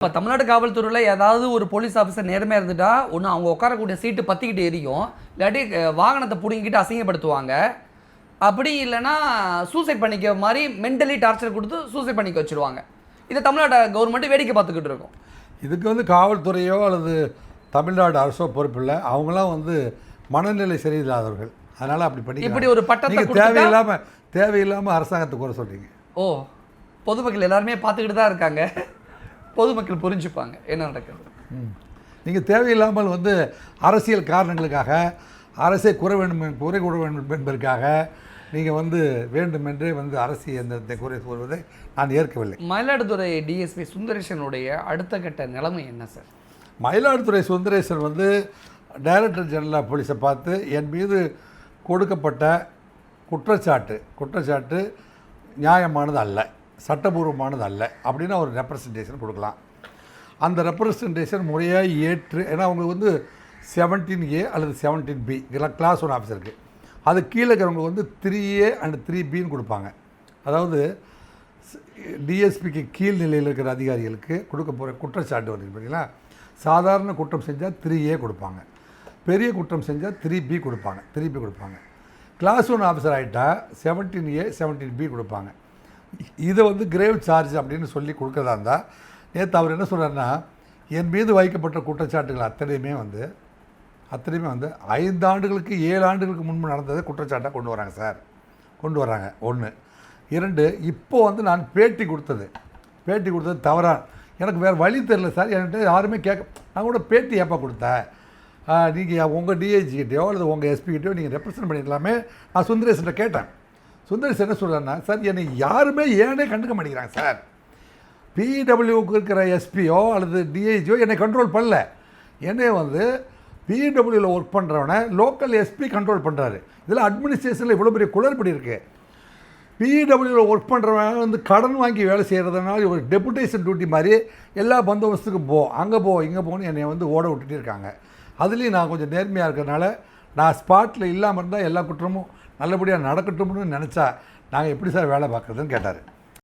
இப்போ தமிழ்நாடு காவல்துறையில் ஏதாவது ஒரு போலீஸ் ஆஃபீஸர் நேர்மையாக இருந்துட்டா ஒன்று அவங்க உட்காரக்கூடிய சீட்டு பற்றிக்கிட்டு எரியும். இல்லாட்டி வாகனத்தை பிடுங்கிட்டு அசிங்கப்படுத்துவாங்க. அப்படி இல்லைன்னா சூசைட் பண்ணிக்க மாதிரி மென்டலி டார்ச்சர் கொடுத்து சூசைட் பண்ணிக்க வச்சுருவாங்க. இதை தமிழ்நாடு கவர்மெண்ட் வேடிக்கை பார்த்துக்கிட்டு இருக்கும். இதுக்கு வந்து காவல்துறையோ அல்லது தமிழ்நாடு அரசோ பொறுப்பில்லை அவங்களாம் வந்து மனநிலை சரியில்லாதவர்கள். அதனால் அப்படி பண்ணி இப்படி ஒரு பட்டத்தை தேவையில்லாமல் தேவையில்லாமல் அரசாங்கத்தை குறை சொல்கிறீங்க ஓ பொதுமக்கள் எல்லாருமே பார்த்துக்கிட்டு தான் இருக்காங்க. பொதுமக்கள் புரிஞ்சுப்பாங்க என்ன நடக்குது. நீங்கள் தேவையில்லாமல் வந்து அரசியல் காரணங்களுக்காக அரசை குறை வேண்டும் குறை கூற வேண்டும் என்பதற்காக நீங்கள் வந்து வேண்டுமென்றே வந்து அரசு எந்திரத்தை குறை கூறுவதை நான் ஏற்கவில்லை. மயிலாடுதுறை டிஎஸ்பி சுந்தரேஷனுடைய அடுத்த கட்ட நிலைமை என்ன சார் மயிலாடுதுறை சுந்தரேசன் வந்து டைரக்டர் ஜெனரல் ஆஃப் போலீஸை பார்த்து என் மீது கொடுக்கப்பட்ட குற்றச்சாட்டு குற்றச்சாட்டு நியாயமானது அல்ல. சட்டபூர்வமானது அல்ல அப்படின்னு ஒரு ரெப்ரசன்டேஷன் கொடுக்கலாம். அந்த ரெப்ரசன்டேஷன் முறையாக ஏற்று ஏன்னா அவங்களுக்கு வந்து செவன்டீன் ஏ அல்லது செவன்டீன் பி இதெல்லாம் கிளாஸ் ஒன் ஆஃபீஸருக்கு அது கீழே இருக்கிறவங்க வந்து த்ரீ ஏ அண்ட் த்ரீ பின்னு கொடுப்பாங்க. அதாவது டிஎஸ்பிக்கு கீழ் நிலையில் இருக்கிற அதிகாரிகளுக்கு கொடுக்க போகிற குற்றச்சாட்டு வருது பார்த்தீங்களா? சாதாரண குற்றம் செஞ்சால் த்ரீ ஏ கொடுப்பாங்க. பெரிய குற்றம் செஞ்சால் த்ரீ பி கொடுப்பாங்க. த்ரீ பி கொடுப்பாங்க. கிளாஸ் ஒன் ஆஃபீஸர் ஆகிட்டால் செவன்டீன் ஏ செவன்டீன் பி கொடுப்பாங்க. இதை வந்து கிரேவ் சார்ஜ் அப்படின்னு சொல்லி கொடுக்கறதா இருந்தால் நேற்று அவர் என்ன சொல்கிறாருன்னா என் மீது வைக்கப்பட்ட குற்றச்சாட்டுகள் அத்தனையுமே வந்து அத்தனையுமே வந்து ஐந்து ஆண்டுகளுக்கு ஏழு ஆண்டுகளுக்கு முன்பு நடந்ததை குற்றச்சாட்டாக கொண்டு வராங்க சார். கொண்டு வராங்க. ஒன்று இரண்டு இப்போ வந்து நான் பேட்டி கொடுத்தது. பேட்டி கொடுத்தது தவறா. எனக்கு வேறு வழி தெரில சார். என்கிட்ட யாருமே கேட்க நான் கூட பேட்டி ஏப்பா கொடுத்தேன் நீங்கள் உங்கள் டிஐஜிக்கிட்டேயோ அல்லது உங்கள் எஸ்பிக்கிட்டேயோ நீங்கள் ரெப்ரசன்ட் பண்ணிக்கலாமே நான் சுந்தரேசன்ட்ட கேட்டேன். சுந்தரேஷ் என்ன சொல்கிறேன்னா சார் என்னை யாருமே ஏனே கண்டுக்க மாட்டேங்கிறாங்க சார். பிடபிள்யூக்கு இருக்கிற எஸ்பியோ அல்லது டிஐஜியோ என்னை கண்ட்ரோல் பண்ணல. என்னை வந்து பிடபிள்யூவில் ஒர்க் பண்ணுறவனை லோக்கல் எஸ்பி கண்ட்ரோல் பண்ணுறாரு இதில் அட்மினிஸ்ட்ரேஷனில் இவ்வளோ பெரிய குளறுபடி இருக்குது பிடபிள்யூவில் ஒர்க் பண்ணுறவன் வந்து கடன் வாங்கி வேலை செய்கிறதுனால ஒரு டெபுடேஷன் டியூட்டி மாதிரி எல்லா பந்தோபஸ்துக்கும் போ. அங்கே போ இங்கே போன்னு என்னை வந்து ஓட விட்டுட்டே இருக்காங்க. அதுலேயும் நான் கொஞ்சம் நேர்மையாக இருக்கிறனால நான் ஸ்பாட்டில் இல்லாமல் இருந்தால் எல்லா குற்றமும் நல்லபடியாக நடக்கட்டும்னு நினச்சா நாங்கள் எப்படி சார் வேலை பார்க்குறதுன்னு கேட்டார்.